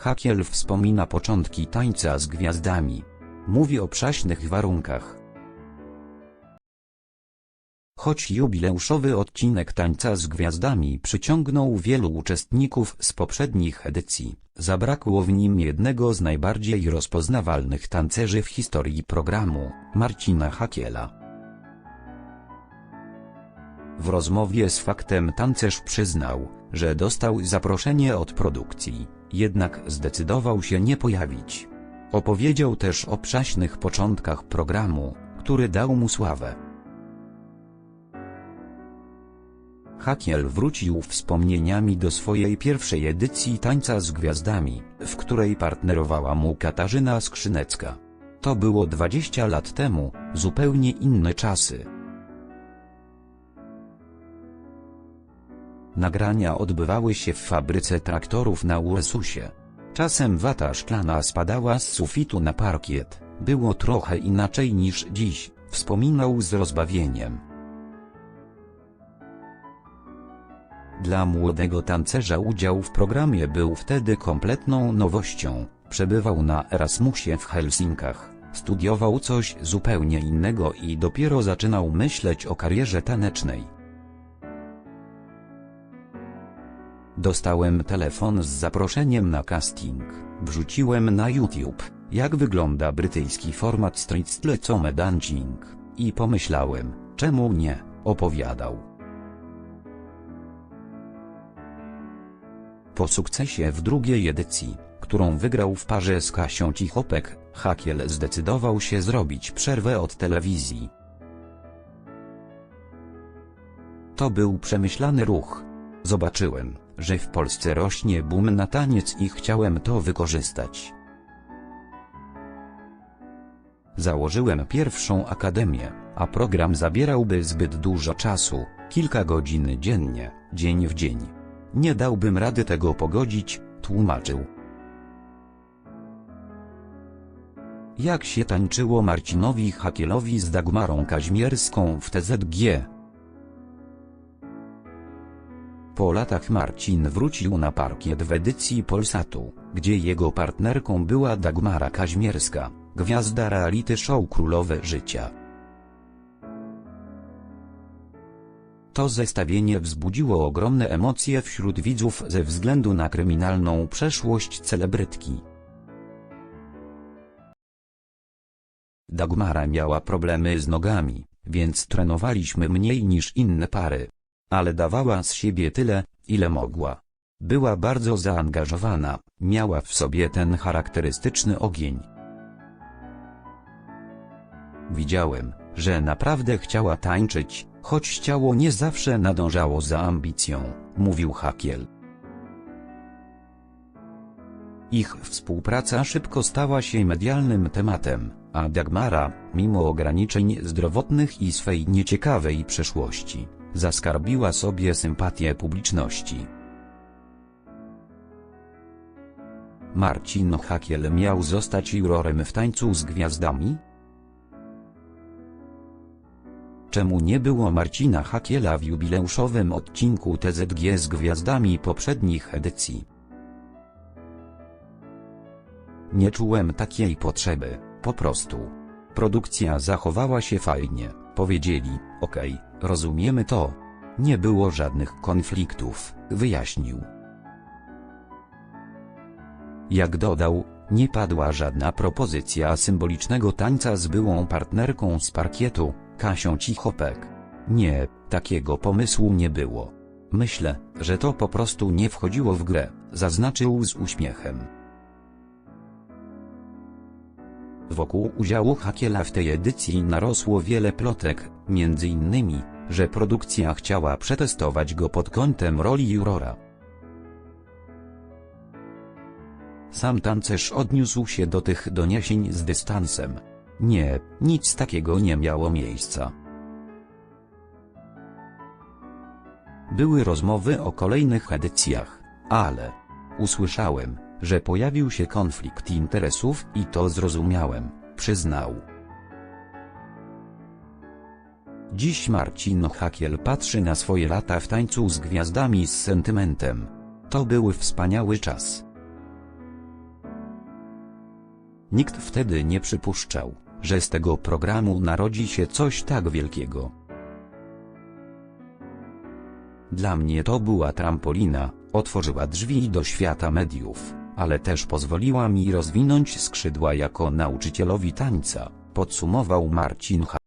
Hakiel wspomina początki tańca z gwiazdami. Mówi o przaśnych warunkach. Choć jubileuszowy odcinek Tańca z Gwiazdami przyciągnął wielu uczestników z poprzednich edycji, zabrakło w nim jednego z najbardziej rozpoznawalnych tancerzy w historii programu, Marcina Hakiela. W rozmowie z Faktem tancerz przyznał, że dostał zaproszenie od produkcji, jednak zdecydował się nie pojawić. Opowiedział też o przaśnych początkach programu, który dał mu sławę. Hakiel wrócił wspomnieniami do swojej pierwszej edycji Tańca z Gwiazdami, w której partnerowała mu Katarzyna Skrzynecka. To było 20 lat temu, zupełnie inne czasy. Nagrania odbywały się w fabryce traktorów na Ursusie. Czasem wata szklana spadała z sufitu na parkiet, było trochę inaczej niż dziś, wspominał z rozbawieniem. Dla młodego tancerza udział w programie był wtedy kompletną nowością. Przebywał na Erasmusie w Helsinkach, studiował coś zupełnie innego i dopiero zaczynał myśleć o karierze tanecznej. Dostałem telefon z zaproszeniem na casting. Wrzuciłem na YouTube, jak wygląda brytyjski format Street Style Dancing. I pomyślałem, czemu nie, opowiadał. Po sukcesie w drugiej edycji, którą wygrał w parze z Kasią Cichopek, Hakiel zdecydował się zrobić przerwę od telewizji. To był przemyślany ruch. Zobaczyłem, że w Polsce rośnie boom na taniec i chciałem to wykorzystać. Założyłem pierwszą akademię, a program zabierałby zbyt dużo czasu, kilka godzin dziennie, dzień w dzień. Nie dałbym rady tego pogodzić, tłumaczył. Jak się tańczyło Marcinowi Hakielowi z Dagmarą Kaźmierską w TZG? Po latach Marcin wrócił na parkiet w edycji Polsatu, gdzie jego partnerką była Dagmara Kaźmierska, gwiazda reality show Królowe Życia. To zestawienie wzbudziło ogromne emocje wśród widzów ze względu na kryminalną przeszłość celebrytki. Dagmara miała problemy z nogami, więc trenowaliśmy mniej niż inne pary. Ale dawała z siebie tyle, ile mogła. Była bardzo zaangażowana, miała w sobie ten charakterystyczny ogień. Widziałem, że naprawdę chciała tańczyć, choć ciało nie zawsze nadążało za ambicją, mówił Hakiel. Ich współpraca szybko stała się medialnym tematem, a Dagmara, mimo ograniczeń zdrowotnych i swej nieciekawej przeszłości, zaskarbiła sobie sympatię publiczności. Marcin Hakiel miał zostać jurorem w tańcu z gwiazdami? Czemu nie było Marcina Hakiela w jubileuszowym odcinku TZG z gwiazdami poprzednich edycji? Nie czułem takiej potrzeby, po prostu. Produkcja zachowała się fajnie, powiedzieli, okej, rozumiemy to. Nie było żadnych konfliktów, wyjaśnił. Jak dodał, nie padła żadna propozycja symbolicznego tańca z byłą partnerką z parkietu, Kasią Cichopek. Nie, takiego pomysłu nie było. Myślę, że to po prostu nie wchodziło w grę, zaznaczył z uśmiechem. Wokół udziału Hakiela w tej edycji narosło wiele plotek, między innymi, że produkcja chciała przetestować go pod kątem roli jurora. Sam tancerz odniósł się do tych doniesień z dystansem. Nie, nic takiego nie miało miejsca. Były rozmowy o kolejnych edycjach, ale usłyszałem, że pojawił się konflikt interesów i to zrozumiałem, przyznał. Dziś Marcin Hakiel patrzy na swoje lata w tańcu z gwiazdami z sentymentem. To był wspaniały czas. Nikt wtedy nie przypuszczał, że z tego programu narodzi się coś tak wielkiego. Dla mnie to była trampolina, otworzyła drzwi do świata mediów, ale też pozwoliła mi rozwinąć skrzydła jako nauczycielowi tańca, podsumował Marcin H.